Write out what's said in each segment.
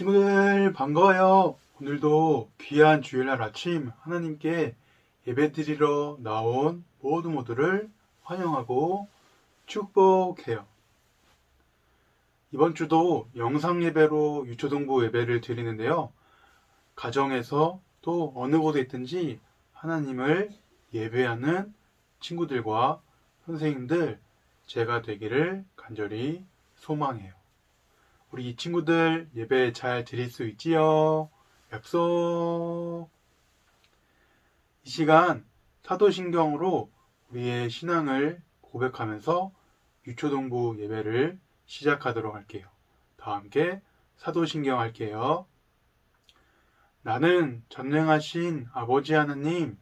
친구들 반가워요. 오늘도 귀한 주일날 아침 하나님께 예배드리러 나온 모두 모두를 환영하고 축복해요. 이번 주도 영상 예배로 유초동부 예배를 드리는데요. 가정에서 또 어느 곳에 있든지 하나님을 예배하는 친구들과 선생님들 제가 되기를 간절히 소망해요. 우리 이 친구들 예배 잘 드릴 수 있지요? 약속. 이 시간 사도신경으로 우리의 신앙을 고백하면서 유초동부 예배를 시작하도록 할게요. 다 함께 사도신경 할게요. 나는 전능하신 아버지 하나님,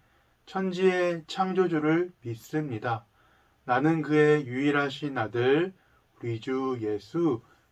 천지의 창조주를 믿습니다. 나는 그의 유일하신 아들, 우리 주 예수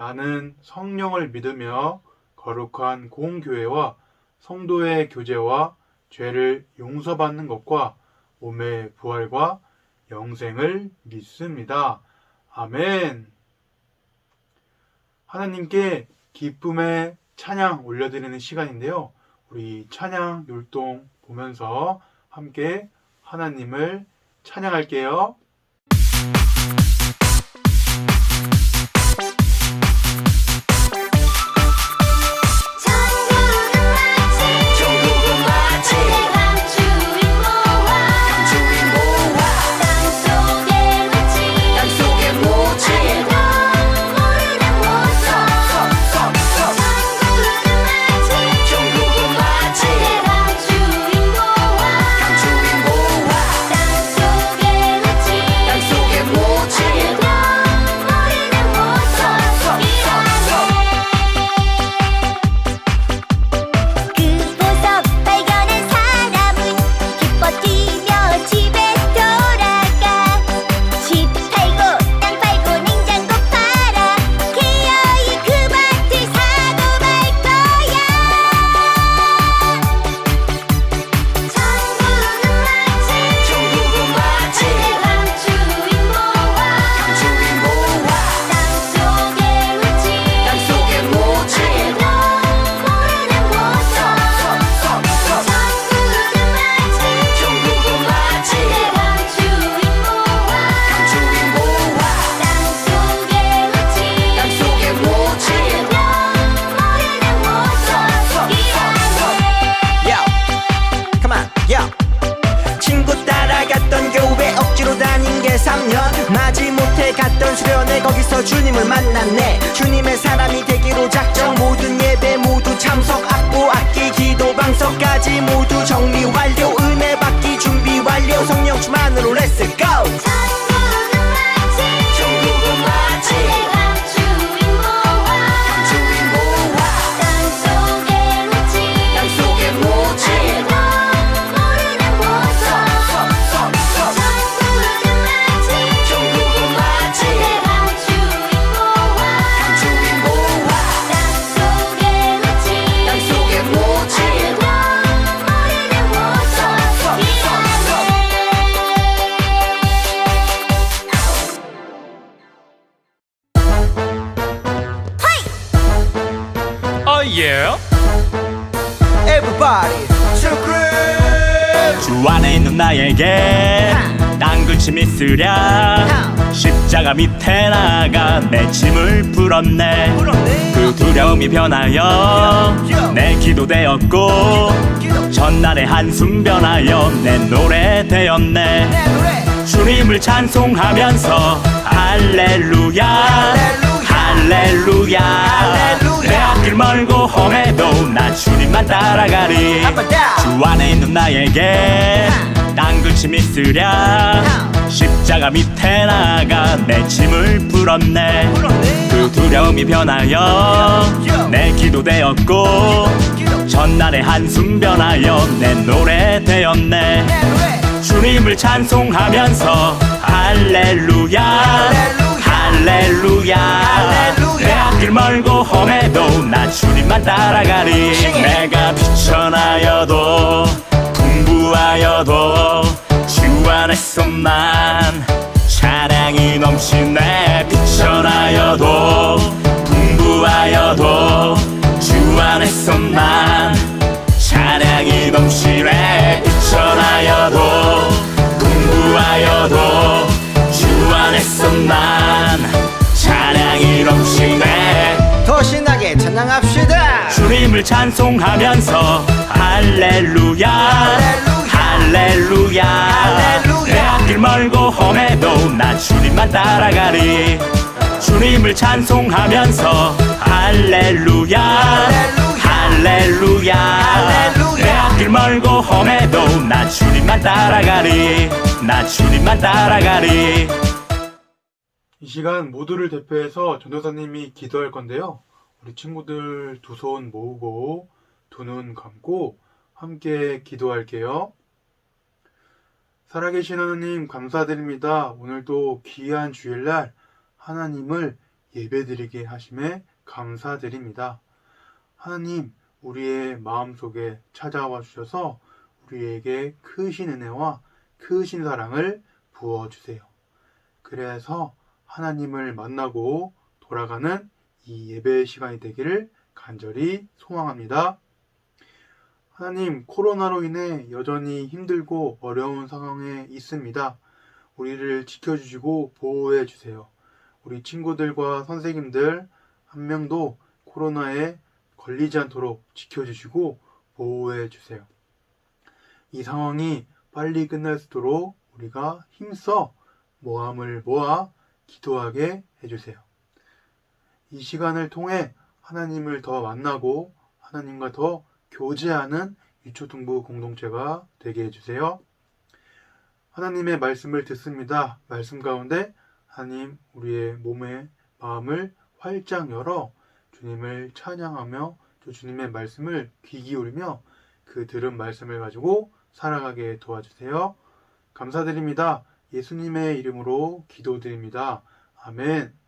나는 성령을 믿으며 거룩한 공교회와 성도의 교제와 죄를 용서받는 것과 몸의 부활과 영생을 믿습니다. 아멘. 하나님께 기쁨의 찬양 올려드리는 시간인데요. 우리 찬양 율동 보면서 함께 하나님을 찬양할게요. 미쓰랴 십자가 밑에 나가 내 짐을 풀었네. 그 두려움이 변하여 내 기도 되었고 전날의 한숨 변하여 내 노래 되었네. 주님을 찬송하면서 할렐루야 할렐루야 주님만 따라가리. 주 안에 있는 나에게 근심 있으랴. 십자가 밑에 나가 내 짐을 풀었네. 그 두려움이 변하여 내 기도 되었고 전날의 한숨 변하여 내 노래 되었네. 주님을 찬송하면서 할렐루야. 할렐루야 내 앞길 멀고 험해도 나 주님만 따라가리. 내가 비천하여도 풍부하여도 주 안에서만 사랑이 넘치네 비천하여도 주님을 찬송하면서 할렐루야 할렐루야 할렐루야. 내 앞길 멀고 험해도 나 주님만 따라가리 주님을 찬송하면서 할렐루야 할렐루야 할렐루야. 내 앞길 멀고 험해도 나 주님만 따라가리 나 주님만 따라가리 이 시간 모두를 대표해서 전도사님이 기도할 건데요. 우리 친구들 두 손 모으고 두 눈 감고 함께 기도할게요. 살아계신 하나님 감사드립니다. 오늘도 귀한 주일날 하나님을 예배드리게 하심에 감사드립니다. 하나님, 우리의 마음속에 찾아와 주셔서 우리에게 크신 은혜와 크신 사랑을 부어 주세요. 그래서 하나님을 만나고 돌아가는 이 예배 시간이 되기를 간절히 소망합니다. 하나님, 코로나로 인해 여전히 힘들고 어려운 상황에 있습니다. 우리를 지켜주시고 보호해 주세요. 우리 친구들과 선생님들 한 명도 코로나에 걸리지 않도록 지켜주시고 보호해 주세요. 이 상황이 빨리 끝날 수 있도록 우리가 힘써 모함을 모아 기도하게 해주세요. 이 시간을 통해 하나님을 더 만나고 하나님과 더 교제하는 유초등부 공동체가 되게 해주세요. 하나님의 말씀을 듣습니다. 말씀 가운데 하나님 우리의 몸의 마음을 활짝 열어 주님을 찬양하며 또 주님의 말씀을 귀 기울이며 그 들은 말씀을 가지고 살아가게 도와주세요. 감사드립니다. 예수님의 이름으로 기도드립니다. 아멘.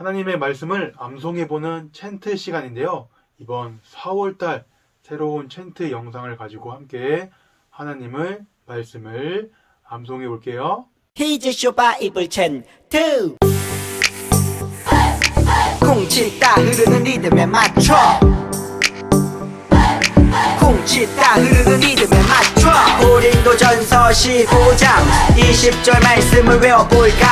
하나님의 말씀을 암송해보는 챈트 시간인데요. 이번 4월달 새로운 챈트 영상을 가지고 함께 하나님을 말씀을 암송해 볼게요. 히즈 쇼 바 이블 챈트 쿵치다 흐르는 리듬에 맞춰 쿵치다 흐르는 리듬에 맞춰 고린도 전서 15장. 20절 말씀을 외워볼까?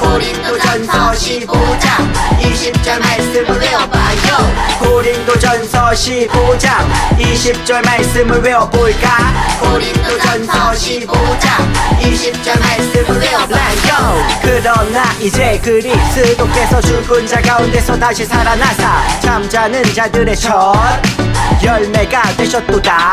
고린도 전서 15장. 20절 말씀을 외워봐요. 고린도 전서 15장. 20절 말씀을 외워볼까? 고린도 전서 15장. 20절 말씀을 외워봐요. 그러나 이제 그리스도께서 죽은 자 가운데서 다시 살아나사. 잠자는 자들의 첫 열매가 되셨도다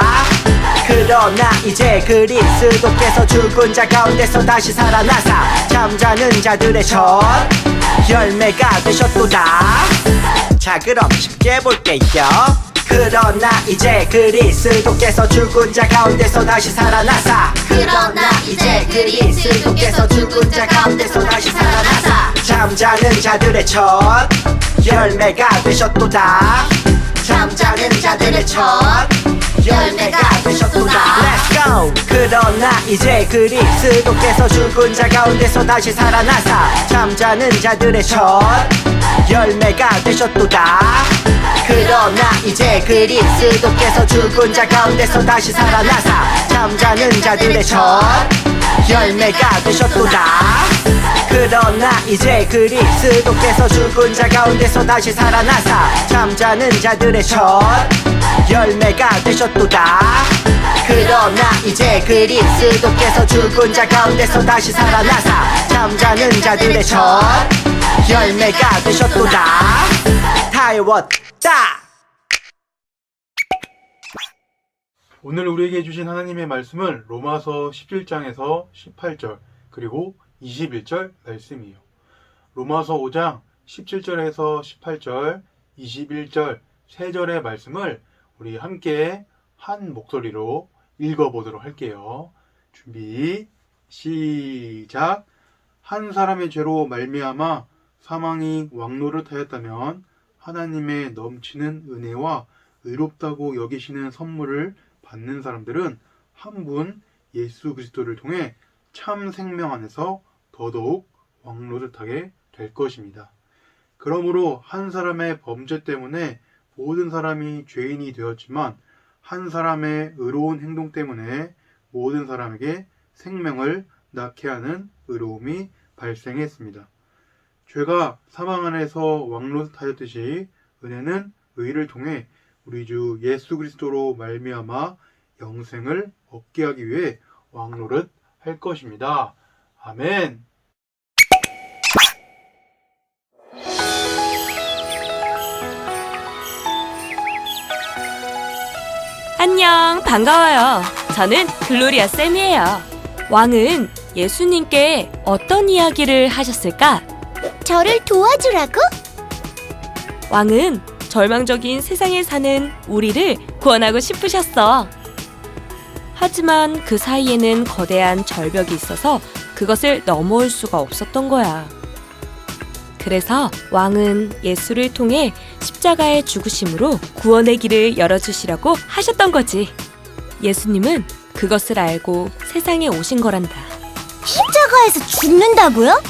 그러나. 이제 그리스도께서 죽은 자 가운데서 다시 살아나사. 잠자는 자들의 첫 열매가 되셨도다. 자 그럼 쉽게 볼게요. 그러나 이제 그리스도께서 죽은 자 가운데서 다시 살아나사. 그러나 이제 그리스도께서 죽은 자 가운데서 다시 살아나사. 잠자는 자들의 첫 열매가 되셨도다. 잠자는 자들의 첫 열매가 되셨도다 Let's go. 그러나 이제 그리스도 께서 죽은 자 가운데서 다시 살아나사 잠자는 자들의 첫 열매가 되셨도다. 그러나 이제 그리스도께서 죽은 자 가운데서 다시 살아나사 잠자는 자들의 첫 열매가 되셨도다. 그러나 이제 그리스도께서 죽은 자 가운데서 다시 살아나사 잠자는 자들의 첫 열매가 되셨도다. 그러나 이제 그리스도께서 죽은 자 가운데서 다시 살아나사 잠자는 자들의 첫 열매가 되셨도다. 다 외웠다. 오늘 우리에게 주신 하나님의 말씀은 로마서 17장에서 18절 그리고 21절 말씀이에요. 로마서 5장 17절에서 18절, 21절, 3절의 말씀을 우리 함께 한 목소리로 읽어보도록 할게요. 준비, 시작. 한 사람의 죄로 말미암아 사망이 왕노릇하였다면 하나님의 넘치는 은혜와 의롭다고 여기시는 선물을 받는 사람들은 한 분 예수 그리스도를 통해 참 생명 안에서 더더욱 왕노릇하게 될 것입니다. 그러므로 한 사람의 범죄 때문에 모든 사람이 죄인이 되었지만 한 사람의 의로운 행동 때문에 모든 사람에게 생명을 낳게 하는 의로움이 발생했습니다. 죄가 사망 안에서 왕노릇하였듯이 은혜는 의를 통해 우리 주 예수 그리스도로 말미암아 영생을 얻게 하기 위해 왕노릇 할 것입니다. 아멘. 반가워요. 저는 글로리아 쌤이에요. 왕은 예수님께 어떤 이야기를 하셨을까? 저를 도와주라고? 왕은 절망적인 세상에 사는 우리를 구원하고 싶으셨어. 하지만 그 사이에는 거대한 절벽이 있어서 그것을 넘어올 수가 없었던 거야. 그래서 왕은 예수를 통해 십자가의 죽으심으로 구원의 길을 열어주시라고 하셨던 거지. 예수님은 그것을 알고 세상에 오신 거란다. 십자가에서 죽는다고요?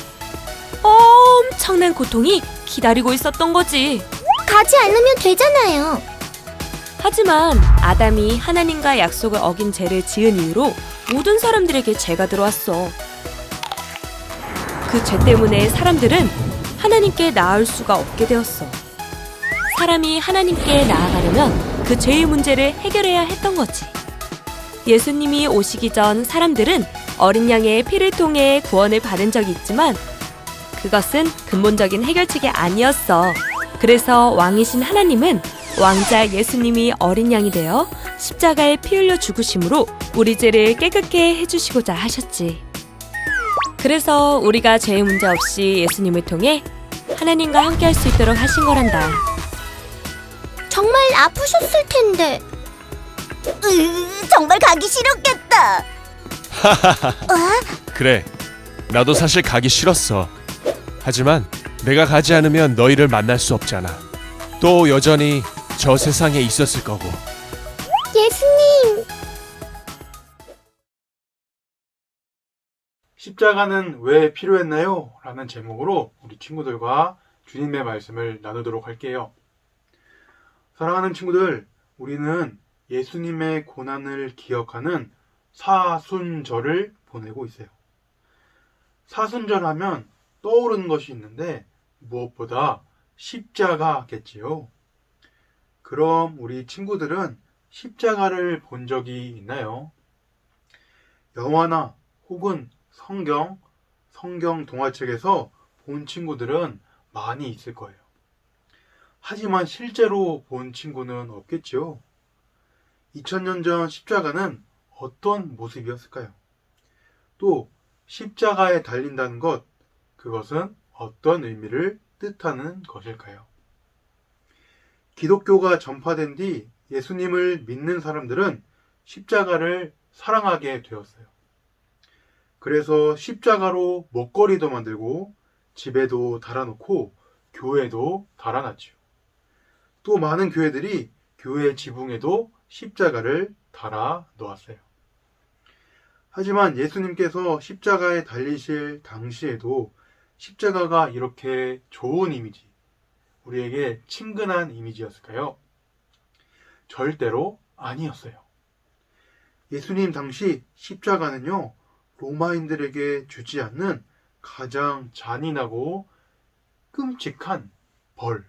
엄청난 고통이 기다리고 있었던 거지. 가지 않으면 되잖아요. 하지만 아담이 하나님과 약속을 어긴 죄를 지은 이후로 모든 사람들에게 죄가 들어왔어. 그 죄 때문에 사람들은 하나님께 나을 수가 없게 되었어. 사람이 하나님께 나아가려면 그 죄의 문제를 해결해야 했던 거지. 예수님이 오시기 전 사람들은 어린 양의 피를 통해 구원을 받은 적이 있지만 그것은 근본적인 해결책이 아니었어. 그래서 왕이신 하나님은 왕자 예수님이 어린 양이 되어 십자가에 피 흘려 죽으심으로 우리 죄를 깨끗게 해주시고자 하셨지. 그래서 우리가 죄의 문제 없이 예수님을 통해 하나님과 함께 할 수 있도록 하신 거란다. 정말 아프셨을 텐데. 으, 정말 가기 싫었겠다. 그래. 나도 사실 가기 싫었어. 하지만 내가 가지 않으면 너희를 만날 수 없잖아. 또 여전히 저 세상에 있었을 거고. 예수님, 십자가는 왜 필요했나요? 라는 제목으로 우리 친구들과 주님의 말씀을 나누도록 할게요. 사랑하는 친구들, 우리는 예수님의 고난을 기억하는 사순절을 보내고 있어요. 사순절 하면 떠오르는 것이 있는데 무엇보다 십자가겠지요. 그럼 우리 친구들은 십자가를 본 적이 있나요? 영화나 혹은 성경, 성경 동화책에서 본 친구들은 많이 있을 거예요. 하지만 실제로 본 친구는 없겠죠. 2000년 전 십자가는 어떤 모습이었을까요? 또 십자가에 달린다는 것, 그것은 어떤 의미를 뜻하는 것일까요? 기독교가 전파된 뒤 예수님을 믿는 사람들은 십자가를 사랑하게 되었어요. 그래서 십자가로 먹거리도 만들고 집에도 달아놓고 교회도 달아놨죠. 또 많은 교회들이 교회 지붕에도 십자가를 달아 놓았어요. 하지만 예수님께서 십자가에 달리실 당시에도 십자가가 이렇게 좋은 이미지, 우리에게 친근한 이미지였을까요? 절대로 아니었어요. 예수님 당시 십자가는요, 로마인들에게 주지 않는 가장 잔인하고 끔찍한 벌,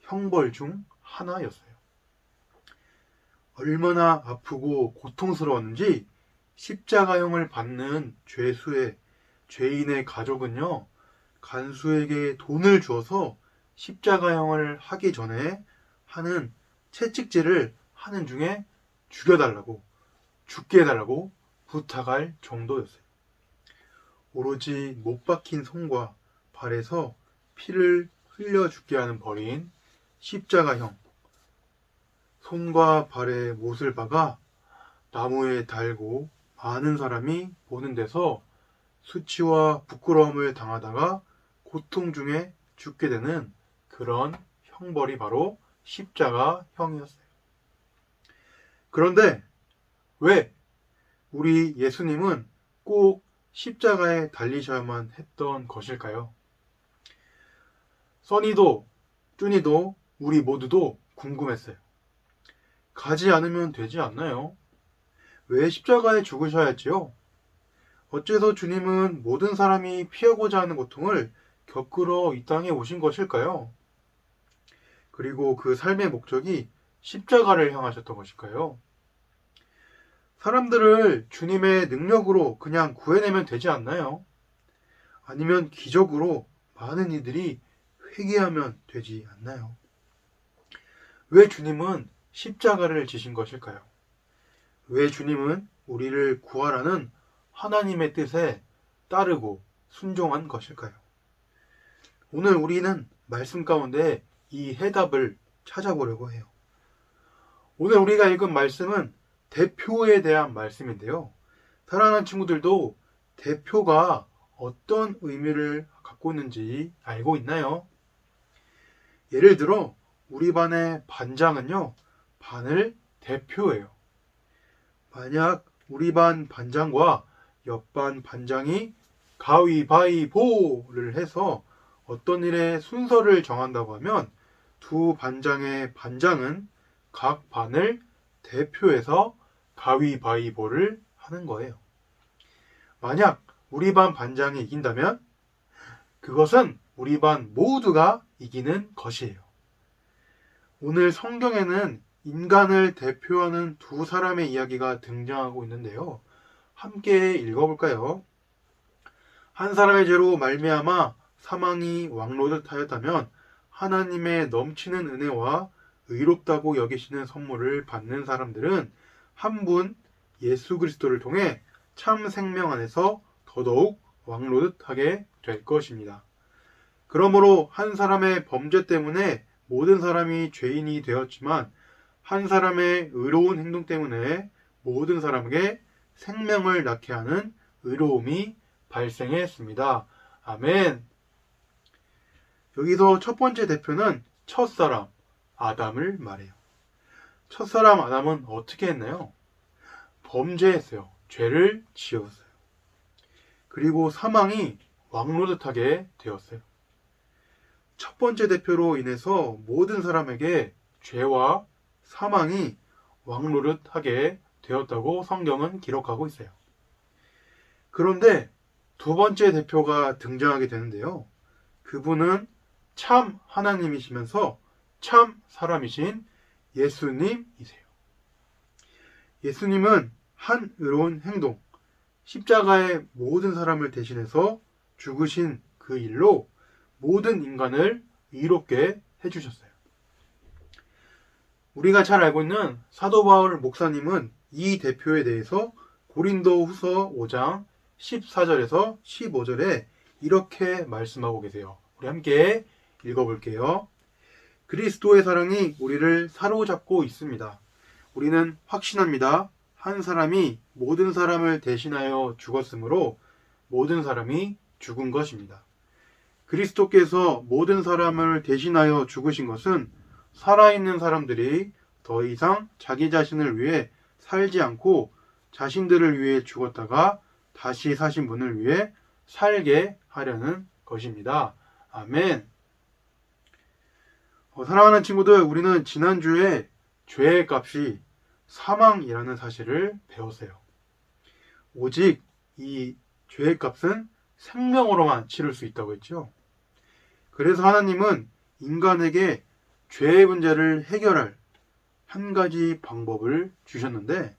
형벌 중 하나였어요. 얼마나 아프고 고통스러웠는지 십자가형을 받는 죄수의 죄인의 가족은요, 간수에게 돈을 주어서 십자가형을 하기 전에 하는 채찍질을 하는 중에 죽여달라고, 죽게 해달라고 부탁할 정도였어요. 오로지 못 박힌 손과 발에서 피를 흘려 죽게 하는 벌인 십자가형. 손과 발에 못을 박아 나무에 달고 많은 사람이 보는 데서 수치와 부끄러움을 당하다가 고통 중에 죽게 되는 그런 형벌이 바로 십자가형이었어요. 그런데 왜 우리 예수님은 꼭 십자가에 달리셔야만 했던 것일까요? 써니도, 쭈니도, 우리 모두도 궁금했어요. 가지 않으면 되지 않나요? 왜 십자가에 죽으셔야 했지요? 어째서 주님은 모든 사람이 피하고자 하는 고통을 겪으러 이 땅에 오신 것일까요? 그리고 그 삶의 목적이 십자가를 향하셨던 것일까요? 사람들을 주님의 능력으로 그냥 구해내면 되지 않나요? 아니면 기적으로 많은 이들이 회개하면 되지 않나요? 왜 주님은 십자가를 지신 것일까요? 왜 주님은 우리를 구하라는 하나님의 뜻에 따르고 순종한 것일까요? 오늘 우리는 말씀 가운데 이 해답을 찾아보려고 해요. 오늘 우리가 읽은 말씀은 대표에 대한 말씀인데요. 사랑하는 친구들도 대표가 어떤 의미를 갖고 있는지 알고 있나요? 예를 들어 우리 반의 반장은요, 반을 대표해요. 만약 우리 반 반장과 옆반 반장이 가위바위보를 해서 어떤 일의 순서를 정한다고 하면 두 반장의 반장은 각 반을 대표해서 가위바위보를 하는 거예요. 만약 우리 반 반장이 이긴다면 그것은 우리 반 모두가 이기는 것이에요. 오늘 성경에는 인간을 대표하는 두 사람의 이야기가 등장하고 있는데요. 함께 읽어볼까요? 한 사람의 죄로 말미암아 사망이 왕노릇하였다면 하나님의 넘치는 은혜와 의롭다고 여기시는 선물을 받는 사람들은 한 분 예수 그리스도를 통해 참 생명 안에서 더더욱 왕노릇하게 될 것입니다. 그러므로 한 사람의 범죄 때문에 모든 사람이 죄인이 되었지만 한 사람의 의로운 행동 때문에 모든 사람에게 생명을 낳게 하는 의로움이 발생했습니다. 아멘. 여기서 첫 번째 대표는 첫사람, 아담을 말해요. 첫사람 아담은 어떻게 했나요? 범죄했어요. 죄를 지었어요. 그리고 사망이 왕노릇하게 되었어요. 첫 번째 대표로 인해서 모든 사람에게 죄와 사망이 왕노릇하게 되었다고 성경은 기록하고 있어요. 그런데 두 번째 대표가 등장하게 되는데요. 그분은 참 하나님이시면서 참 사람이신 예수님이세요. 예수님은 한 의로운 행동, 십자가의 모든 사람을 대신해서 죽으신 그 일로 모든 인간을 의롭게 해주셨어요. 우리가 잘 알고 있는 사도 바울 목사님은 이 대표에 대해서 고린도 후서 5장 14절에서 15절에 이렇게 말씀하고 계세요. 우리 함께 읽어볼게요. 그리스도의 사랑이 우리를 사로잡고 있습니다. 우리는 확신합니다. 한 사람이 모든 사람을 대신하여 죽었으므로 모든 사람이 죽은 것입니다. 그리스도께서 모든 사람을 대신하여 죽으신 것은 살아있는 사람들이 더 이상 자기 자신을 위해 살지 않고 자신들을 위해 죽었다가 다시 사신 분을 위해 살게 하려는 것입니다. 아멘. 어, 사랑하는 친구들, 우리는 지난주에 죄의 값이 사망이라는 사실을 배웠어요. 오직 이 죄의 값은 생명으로만 치를 수 있다고 했죠. 그래서 하나님은 인간에게 죄의 문제를 해결할 한 가지 방법을 주셨는데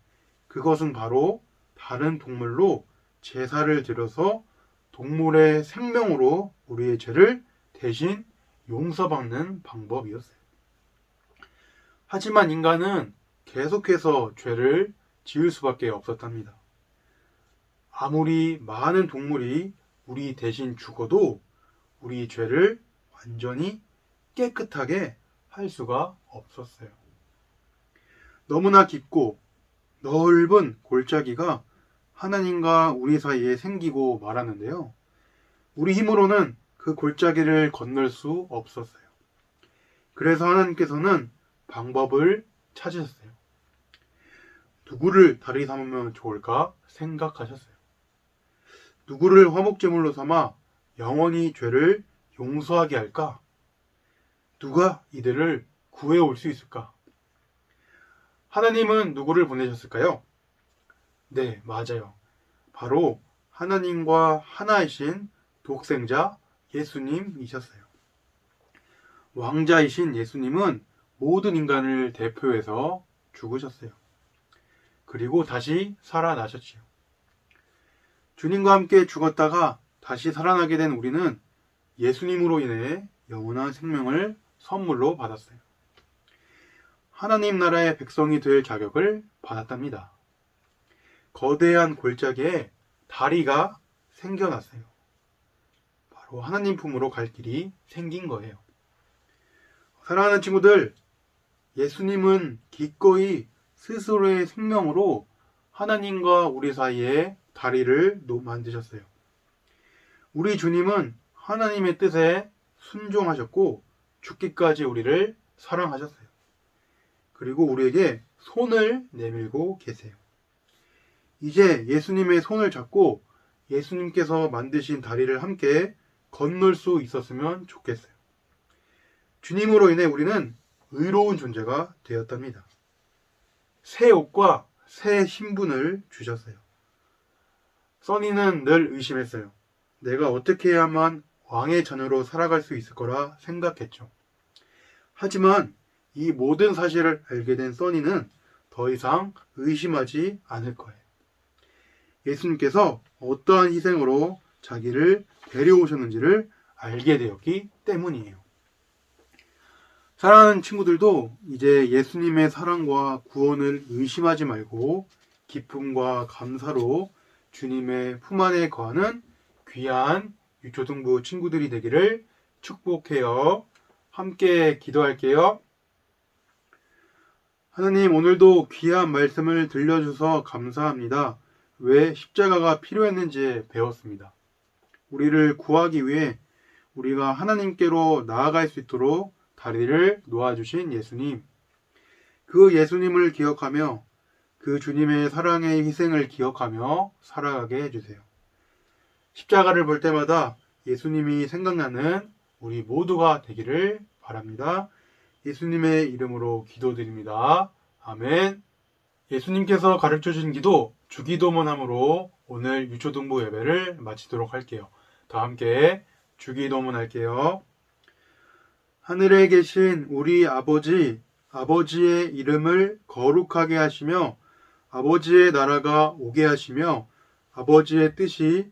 그것은 바로 다른 동물로 제사를 드려서 동물의 생명으로 우리의 죄를 대신 용서받는 방법이었어요. 하지만 인간은 계속해서 죄를 지을 수밖에 없었답니다. 아무리 많은 동물이 우리 대신 죽어도 우리 죄를 완전히 깨끗하게 할 수가 없었어요. 너무나 깊고 넓은 골짜기가 하나님과 우리 사이에 생기고 말았는데요. 우리 힘으로는 그 골짜기를 건널 수 없었어요. 그래서 하나님께서는 방법을 찾으셨어요. 누구를 다리 삼으면 좋을까 생각하셨어요. 누구를 화목제물로 삼아 영원히 죄를 용서하게 할까? 누가 이들을 구해올 수 있을까? 하나님은 누구를 보내셨을까요? 네, 맞아요. 바로 하나님과 하나이신 독생자 예수님이셨어요. 왕자이신 예수님은 모든 인간을 대표해서 죽으셨어요. 그리고 다시 살아나셨지요. 주님과 함께 죽었다가 다시 살아나게 된 우리는 예수님으로 인해 영원한 생명을 선물로 받았어요. 하나님 나라의 백성이 될 자격을 받았답니다. 거대한 골짜기에 다리가 생겨났어요. 바로 하나님 품으로 갈 길이 생긴 거예요. 사랑하는 친구들, 예수님은 기꺼이 스스로의 생명으로 하나님과 우리 사이에 다리를 노- 만드셨어요. 우리 주님은 하나님의 뜻에 순종하셨고 죽기까지 우리를 사랑하셨어요. 그리고 우리에게 손을 내밀고 계세요. 이제 예수님의 손을 잡고 예수님께서 만드신 다리를 함께 건널 수 있었으면 좋겠어요. 주님으로 인해 우리는 의로운 존재가 되었답니다. 새 옷과 새 신분을 주셨어요. 써니는 늘 의심했어요. 내가 어떻게 해야만 왕의 자녀로 살아갈 수 있을 거라 생각했죠. 하지만 이 모든 사실을 알게 된 써니는 더 이상 의심하지 않을 거예요. 예수님께서 어떠한 희생으로 자기를 데려오셨는지를 알게 되었기 때문이에요. 사랑하는 친구들도 이제 예수님의 사랑과 구원을 의심하지 말고 기쁨과 감사로 주님의 품 안에 거하는 귀한 유초등부 친구들이 되기를 축복해요. 함께 기도할게요. 하나님, 오늘도 귀한 말씀을 들려주셔서 감사합니다. 왜 십자가가 필요했는지 배웠습니다. 우리를 구하기 위해 우리가 하나님께로 나아갈 수 있도록 다리를 놓아주신 예수님. 그 예수님을 기억하며 그 주님의 사랑의 희생을 기억하며 살아가게 해주세요. 십자가를 볼 때마다 예수님이 생각나는 우리 모두가 되기를 바랍니다. 예수님의 이름으로 기도드립니다. 아멘. 예수님께서 가르쳐 주신 기도 주기도문함으로 오늘 유초등부 예배를 마치도록 할게요. 다 함께 주기도문 할게요. 하늘에 계신 우리 아버지, 아버지의 이름을 거룩하게 하시며 아버지의 나라가 오게 하시며 아버지의 뜻이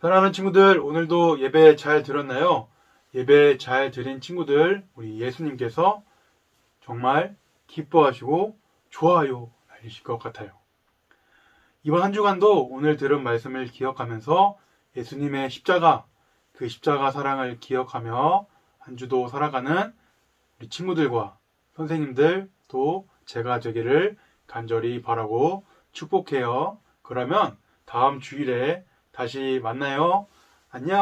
사랑하는 친구들, 오늘도 예배 잘 들었나요? 예배 잘 드린 친구들, 우리 예수님께서 정말 기뻐하시고 좋아요 알리실 것 같아요. 이번 한 주간도 오늘 들은 말씀을 기억하면서 예수님의 십자가, 그 십자가 사랑을 기억하며 한 주도 살아가는 우리 친구들과 선생님들 또 제가 되기를 간절히 바라고 축복해요. 그러면 다음 주일에 다시 만나요. 안녕!